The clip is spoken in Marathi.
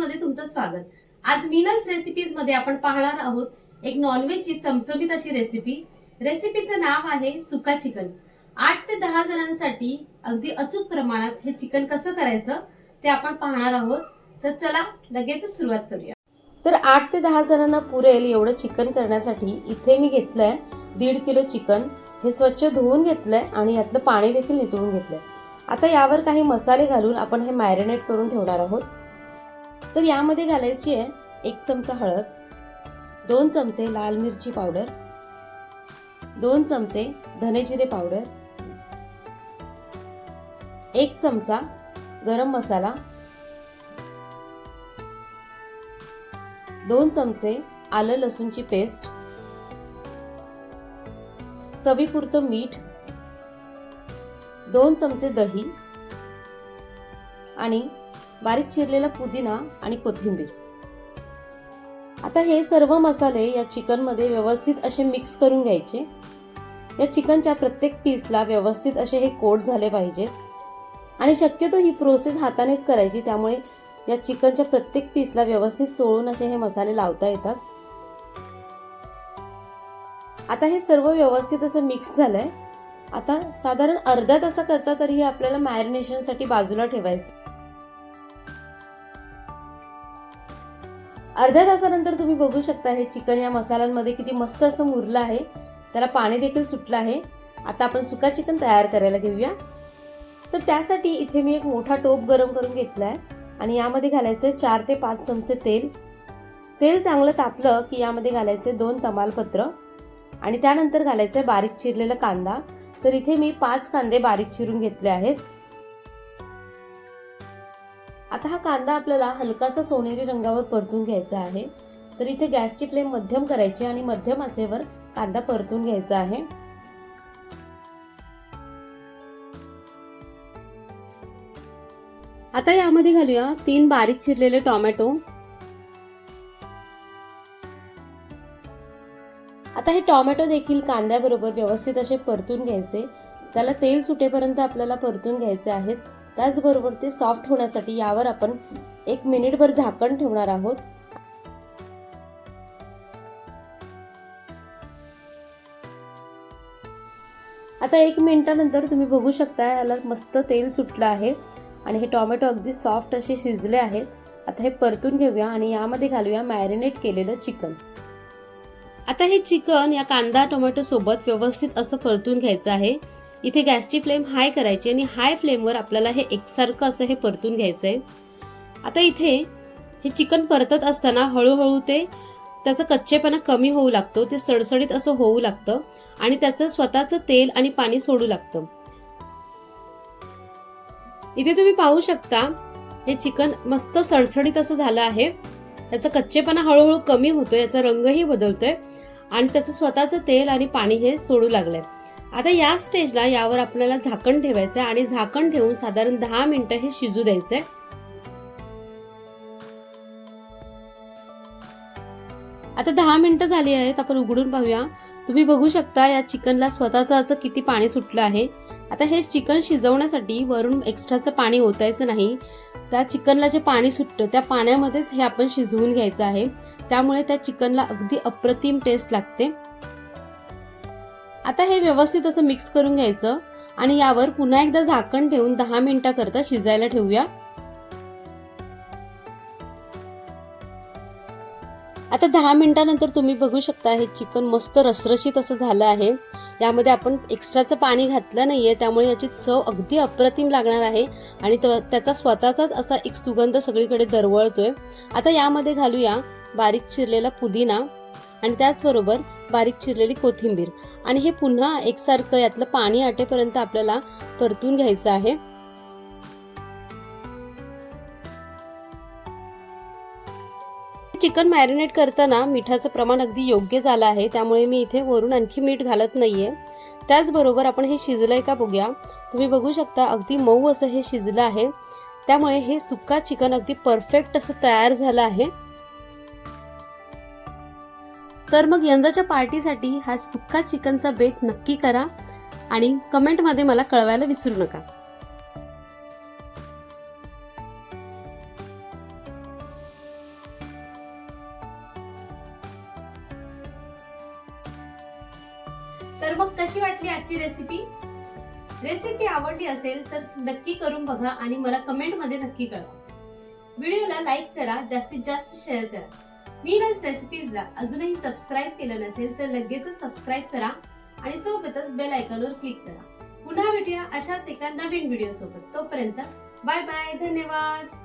मध्ये तुमचं स्वागत. आज मीनल्स रेसिपीजमध्ये आपण पाहणार आहोत एक नॉनव्हेजची चमचमीत अशी रेसिपी रेसिपीचं नाव आहे सुका चिकन. आठ ते दहा जणांसाठी अगदी अचूक प्रमाणात हे चिकन कसं करायचं ते आपण पाहणार आहोत. तर चला लगेच सुरुवात करूया. तर आठ ते दहा जणांना पुरेल एवढं चिकन करण्यासाठी. इथे मी घेतलंय दीड किलो चिकन. हे स्वच्छ धुवून घेतलंय आणि यातलं पाणी देखील नितळून घेतलंय. आता यावर काही मसाले घालून आपण हे मॅरिनेट करून ठेवणार आहोत. तर यामध्ये घालायची आहे एक चमचा हळद दोन चमचे लाल मिरची पावडर दोन चमचे धनेजिरे पावडर एक चमचा गरम मसाला दोन चमचे आलं लसूणची पेस्ट चवीपुरतं मीठ दोन चमचे दही आणि बारीक चिरलेला पुदिना आणि कोथिंबीर. आता हे सर्व मसाले या चिकनमध्ये व्यवस्थित असे मिक्स करून घ्यायचे. या चिकनच्या प्रत्येक पीसला व्यवस्थित असे हे कोट झाले पाहिजेत. आणि शक्यतो ही प्रोसेस हातानेच करायची त्यामुळे या चिकनच्या प्रत्येक पीसला व्यवस्थित चोळून असे हे मसाले लावता येतात. आता हे सर्व व्यवस्थित असं मिक्स झालंय. आता साधारण अर्ध्या तासा करता तरी हे आपल्याला मॅरिनेशनसाठी बाजूला ठेवायचं. अर्ध्या तासानंतर तुम्ही बघू शकता हे चिकन या मसाल्यांमध्ये किती मस्त असं मुरलं आहे. त्याला पाणी देखील सुटलं आहे. आता आपण सुका चिकन तयार करायला घेऊया. तर त्यासाठी इथे मी एक मोठा टोप गरम करून घेतला आहे आणि यामध्ये घालायचे चार ते पाच चमचे तेल. तेल चांगलं तापलं की यामध्ये घालायचे दोन तमालपत्र आणि त्यानंतर घालायचं बारीक चिरलेला कांदा. तर इथे मी पाच कांदे बारीक चिरून घेतले आहेत. आता हा कांदा आपल्याला हलकासा सोनेरी रंगावर परतून घ्यायचा आहे. तर इथे गॅसची फ्लेम मध्यम करायची आणि मध्यम आचेवर कांदा परतून घ्यायचा आहे. आता यामध्ये घालूया तीन बारीक चिरलेले टोमॅटो. आता हे टोमॅटो देखील कांद्याबरोबर व्यवस्थित असे परतून घ्यायचे. त्याला तेल सुटेपर्यंत आपल्याला परतून घ्यायचे आहेत. त्याचबरोबर ते सॉफ्ट होण्यासाठी यावर आपण एक मिनिटभर झाकण ठेवणार आहोत. आता एक मिनिटानंतर तुम्ही बघू शकता याला मस्त तेल सुटलं आहे आणि हे टोमॅटो अगदी सॉफ्ट असे शिजले आहेत. आता हे परतून घेऊया आणि यामध्ये घालूया मॅरिनेट केलेलं चिकन. आता हे चिकन या कांदा टोमॅटो सोबत व्यवस्थित असं परतून घ्यायचं आहे. इथे गॅसची फ्लेम हाय करायची आणि हाय फ्लेमवर आपल्याला हे एकसारखं असं हे परतून घ्यायचं आहे आता इथे हे चिकन परतत असताना हळूहळू ते त्याचा कच्चेपणा कमी होऊ लागतो ते सडसडीत असं होऊ लागतं आणि त्याचं स्वतःचं तेल आणि पाणी सोडू लागतं. इथे तुम्ही पाहू शकता हे चिकन मस्त सडसडीत असं झालं आहे. त्याचा कच्चेपणा हळूहळू कमी होतो याचा रंगही बदलतोय आणि त्याचं स्वतःचं तेल आणि पाणी हे सोडू लागलंय. आता या स्टेजला यावर आपल्याला झाकण ठेवायचं आणि झाकण ठेवून साधारण दहा मिनिटं हे शिजू द्यायचंय. आता दहा मिनिटं झाली आहेत आपण उघडून पाहूया. तुम्ही बघू शकता या चिकनला स्वतःचं असं किती पाणी सुटलं आहे. आता हे चिकन शिजवण्यासाठी वरून एक्स्ट्राचं पाणी ओतायचं नाही. त्या चिकनला जे पाणी सुटतं त्या पाण्यामध्येच हे आपण शिजवून घ्यायचं आहे. त्यामुळे त्या चिकनला अगदी अप्रतिम टेस्ट लागते. आता हे व्यवस्थित असं मिक्स करून घ्यायचं आणि यावर पुन्हा एकदा झाकण ठेवून दहा मिनिटाकरता शिजायला ठेवूया. आता दहा मिनिटानंतर तुम्ही बघू शकता हे चिकन मस्त रसरशीत असं झालं आहे. यामध्ये आपण एक्स्ट्राचं पाणी घातलं नाहीये त्यामुळे याची चव अगदी अप्रतिम लागणार आहे आणि त्याचा स्वतःचाच असा एक सुगंध सगळीकडे दरवळतोय. आता यामध्ये घालूया बारीक चिरलेला पुदिना. आणि त्याचबरोबर बारीक चिरलेली कोथिंबीर. आणि हे पुन्हा एकसारखं यातलं पाणी आटेपर्यंत आपल्याला परतून घ्यायचं आहे. चिकन मॅरिनेट करताना मिठाचं प्रमाण अगदी योग्य झालं आहे त्यामुळे मी इथे वरून आणखी मीठ घालत नाहीये. त्याचबरोबर आपण हे शिजलंय का बघूया. तुम्ही बघू शकता अगदी मऊ असं हे शिजलं आहे. त्यामुळे हे सुक्का चिकन अगदी परफेक्ट असं तयार झालं आहे. तर मग यंदाच्या पार्टीसाठी हा सुक्का चिकनचा बेत नक्की करा आणि कमेंटमध्ये मला कळवायला विसरू नका. तर मग कशी वाटली आजची रेसिपी रेसिपी आवडली असेल तर नक्की करून बघा आणि मला कमेंटमध्ये नक्की कळवा. व्हिडिओला लाईक करा जास्तीत जास्त शेअर करा. मीनल्स रेसिपीजला अजूनही सबस्क्राईब केलं नसेल तर लगेचच सबस्क्राईब करा आणि सोबतच बेल आयकॉनवर क्लिक करा. पुन्हा भेटूया अशाच एका नवीन व्हिडिओ सोबत. तोपर्यंत बाय बाय धन्यवाद.